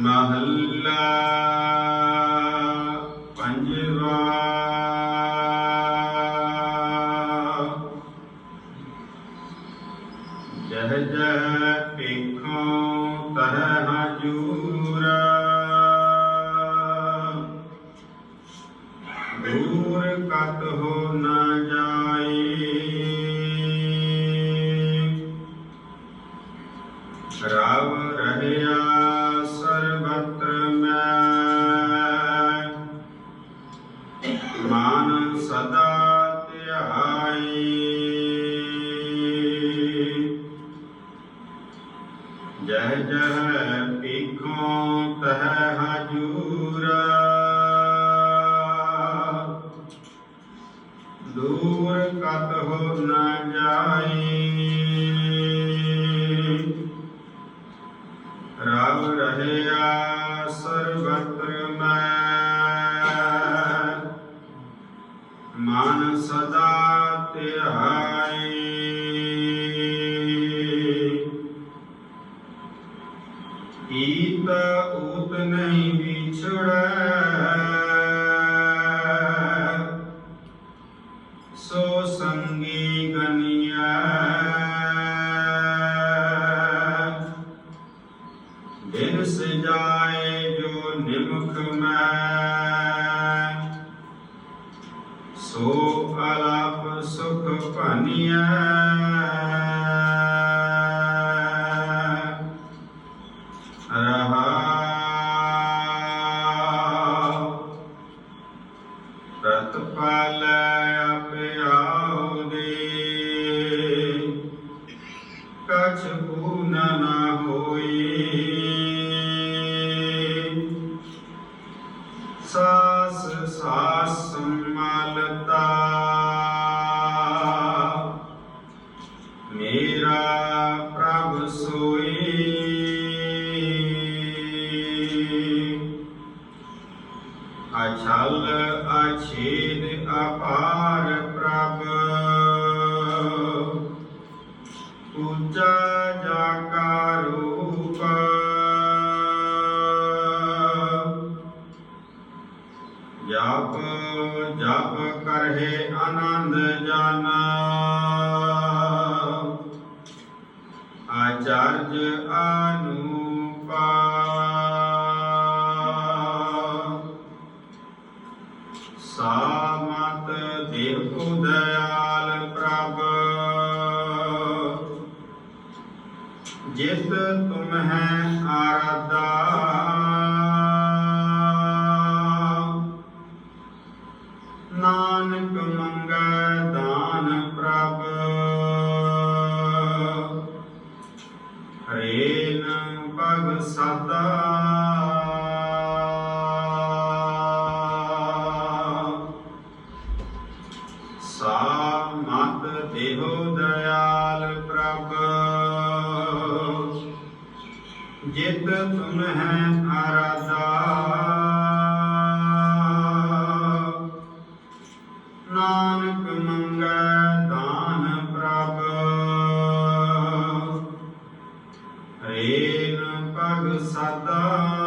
ਮਹੱਲਾ ਪੰਜਵਾ। ਜਹ ਜਹ ਪੇਖੋਂ ਤਹ ਹਜੂਰ ਦੂਰ ਕਤ ਹੋ ਨਾ ਜਾਏ। ਰਵ ਰਹਿਆ ਹੋ ਨ ਜਾਈ ਰਵ ਰਹਿਆ ਸਰਬਤਰ ਮੈਂ ਮਨ ਸਦਾ ਧਿਆਈ ਸਜਾਏ ਜੋ ਨਿਮਖ ਮੈਂ। ਸੋ ਅਲਾਪ ਸੁਖ ਭਾਨੀਐ। ਰਹਾ ਸਾਸ ਸਾਸ ਸੰਮਲਤਾ ਮੇਰਾ ਪ੍ਰਭ ਸੋਈ ਅਛਲ ਅਛੇਦ ਅਪਾਰ ਪ੍ਰਭ ਉੱਚਾ ਜਾਕਾ ਰੂਪ ਜਪ ਜਪ ਕਰਹਿ ਆਨੰਦ ਜਨ। ਆਚਾਰਜ ਅਨੂਪਾ। ਸਾਮਤ ਦੇਖੋ ਦਇਆਲ ਪ੍ਰਭ। ਜਿਸ ਤੁਮ ਹੈ ਆਰਾਧਾ ਜਿਤ ਤੁਮ ਹੈ ਆਰਾਧਾ। ਨਾਨਕ ਮੰਗੈ ਦਾਨ ਪ੍ਰਭ। ਰੇਨ ਪਗ ਸਦਾ।